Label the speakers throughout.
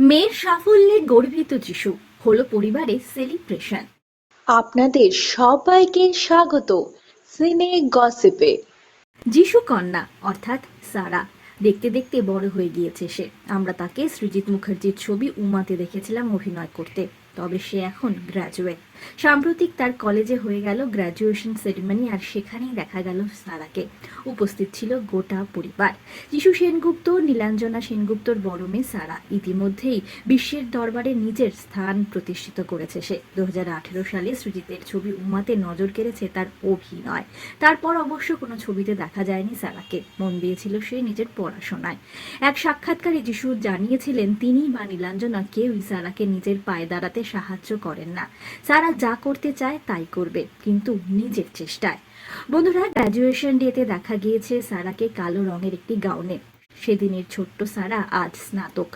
Speaker 1: মেয়ের সাফল্যে গর্বিত যিশু হলো পরিবারে সেলিব্রেশন
Speaker 2: আপনাদের সবাইকে স্বাগত সিনে গসিপে।
Speaker 1: যিশু কন্যা অর্থাৎ সারা। দেখতে দেখতে বড় হয়ে গিয়েছে সে। আমরা তাকে সৃজিত মুখার্জির ছবি উমাতে দেখেছিলাম অভিনয় করতে। তবে সে এখন গ্র্যাজুয়েট সাম্প্রতিক তার কলেজে হয়ে গেল গ্র্যাজুয়েশন সেরিমনি আর সেখানেই দেখা গেল সারাকে। উপস্থিত ছিল গোটা পরিবার। যিশু সেনগুপ্ত, নীলাঞ্জনা সেনগুপ্তর বড় মেয়ে সারা। ইতিমধ্যেই বিশ্বের দরবারে নিজের স্থান প্রতিষ্ঠিত করেছে সে। দুহাজার আঠেরো সালে সৃজিতের ছবি উমাতে নজর কেড়েছে তার অভিনয়। তারপর অবশ্য কোনো ছবিতে দেখা যায়নি সারাকে। মন দিয়েছিল সে নিজের পড়াশোনায়। এক সাক্ষাৎকারে যিশু জানিয়েছিলেন তিনি বা নীলাঞ্জনা, কেউই সারাকে নিজের পায়ে দাঁড়াতে সাহায্য করেন না। সারা যা করতে চায় তাই করবে, কিন্তু নিজের চেষ্টায়। বন্ধুরা গ্র্যাজুয়েশন ডেতে দেখা গিয়েছে সারাকে কালো রঙের একটি গাউনে। সেদিনের ছোট্ট সারা আজ স্নাতক।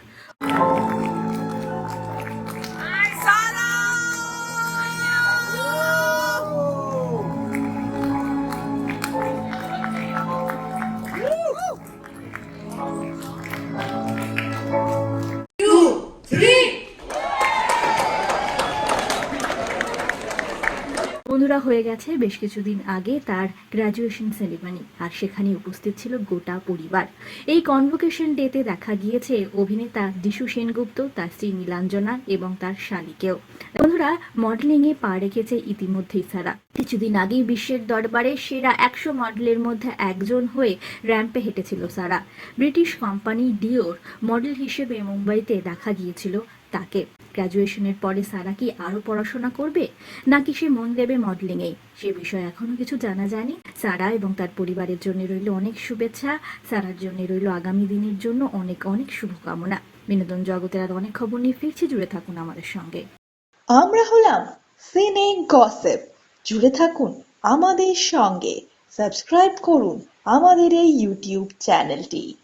Speaker 1: বন্ধুরা হয়ে গেছে বেশ কিছুদিন আগে তার গ্র্যাজুয়েশন সেরিমনি আর সেখানে উপস্থিত ছিল গোটা পরিবার। এই কনভোকেশন ডেতে দেখা গিয়েছে অভিনেতা যিশু সেনগুপ্ত, তার স্ত্রী নীলাঞ্জনা এবং তার শালিকেও। বন্ধুরা মডেলিং এ পা রেখেছে ইতিমধ্যেই সারা। কিছুদিন আগেই বিশ্বের দরবারে সেরা একশো মডেলের মধ্যে একজন হয়ে র্যাম্পে হেঁটেছিল Sara. British company Dior model হিসেবে মুম্বাইতে দেখা গিয়েছিল তাকে। গ্র্যাজুয়েশনের পরে সারা কি আরও পড়াশোনা করবে? নাকি সে মন দেবে মডেলিংয়ে সে বিষয়ে এখনও কিছু জানা যায়নি। সারা এবং তার পরিবারের জন্য রইল অনেক শুভেচ্ছা। সারার জন্য রইল আগামী দিনের জন্য অনেক অনেক শুভকামনা। বিনোদন জগতের আর অনেক খবর নিয়ে ফিরছি। জুড়ে থাকুন আমাদের সঙ্গে।
Speaker 2: আমরা হলাম সিনে গসিপ জুড়ে থাকুন আমাদের সঙ্গে। সাবস্ক্রাইব করুন আমাদের এই ইউটিউব চ্যানেলটি